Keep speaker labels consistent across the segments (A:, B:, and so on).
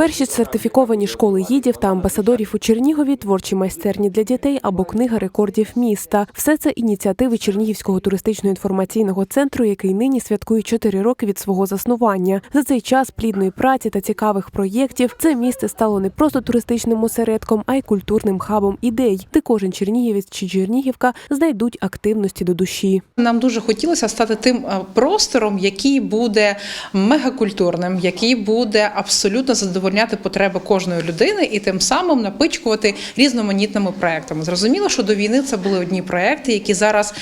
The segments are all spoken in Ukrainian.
A: Перші сертифіковані школи гідів та амбасадорів у Чернігові, творчі майстерні для дітей або книга рекордів міста. Все це ініціативи Чернігівського туристично-інформаційного центру, який нині святкує 4 роки від свого заснування. За цей час плідної праці та цікавих проєктів це місце стало не просто туристичним осередком, а й культурним хабом ідей, де кожен чернігівець чи чернігівка знайдуть активності до душі.
B: Нам дуже хотілося стати тим е, простором, який буде мегакультурним, який буде абсолютно задовольняти потреби кожної людини і тим самим напичкувати різноманітними проектами. Зрозуміло, що до війни це були одні проекти, які зараз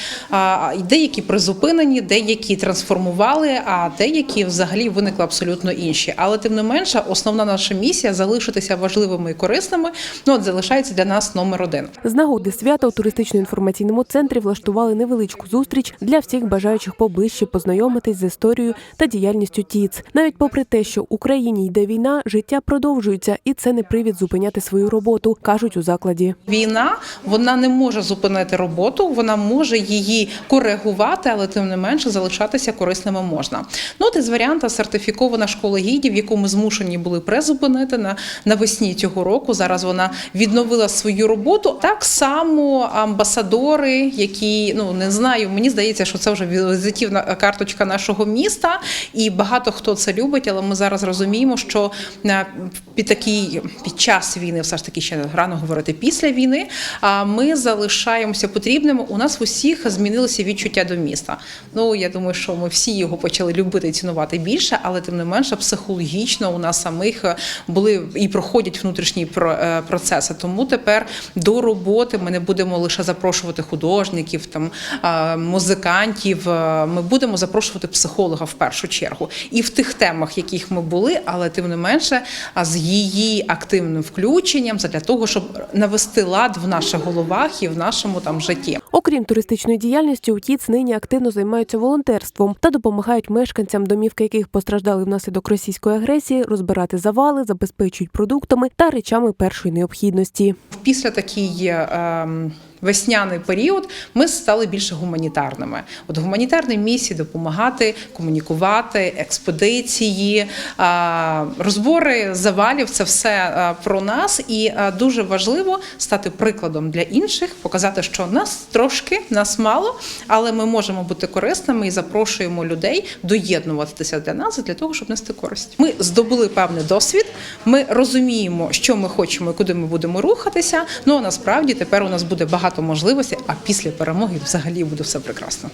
B: деякі призупинені, деякі трансформували, а деякі взагалі виникли абсолютно інші. Але тим не менше, основна наша місія залишитися важливими і корисними. Ну от залишається для нас номер один.
A: З нагоди свята у туристично-інформаційному центрі влаштували невеличку зустріч для всіх бажаючих поближче познайомитись з історією та діяльністю ТІЦ. Навіть попри те, що Україні йде війна, життя продовжується, і це не привід зупиняти свою роботу, кажуть у закладі.
B: Війна вона не може зупинити роботу, вона може її коригувати, але тим не менше залишатися корисними можна. Ну от із варіанта сертифікована школа гідів, яку ми змушені були призупинити на навесні цього року. Зараз вона відновила свою роботу. Так само амбасадори, які ну не знаю, мені здається, що це вже візитівна карточка нашого міста, і багато хто це любить, але ми зараз розуміємо, що е, під такий під час війни, все ж таки ще рано говорити після війни. А ми залишаємося потрібними. У нас усіх змінилися відчуття до міста. Ну я думаю, що ми всі його почали любити і цінувати більше, але тим не менше психологічно у нас самих були і проходять внутрішні е, процеси. Тому тепер до роботи ми не будемо лише запрошувати художників, там музикантів. е, Ми будемо запрошувати психолога в першу чергу і в тих темах, яких ми були, але тим не менше, а з її активним включенням для того, щоб навести лад в наших головах і в нашому там житті.
A: Окрім туристичної діяльності, у ТІЦ нині активно займаються волонтерством та допомагають мешканцям, домівки яких постраждали внаслідок російської агресії, розбирати завали, забезпечують продуктами та речами першої необхідності.
B: Після такий ем, весняний період ми стали більше гуманітарними. От гуманітарні місії допомагати, комунікувати, експедиції, е, розбори завалів це все е, про нас. І е, дуже важливо стати прикладом для інших, показати, що нас трошки, нас мало, але ми можемо бути корисними і запрошуємо людей доєднуватися для нас для того, щоб нести користь. Ми здобули певний досвід. Ми розуміємо, що ми хочемо і куди ми будемо рухатися. Ну а насправді тепер у нас буде багато можливостей. А після перемоги взагалі буде все прекрасно.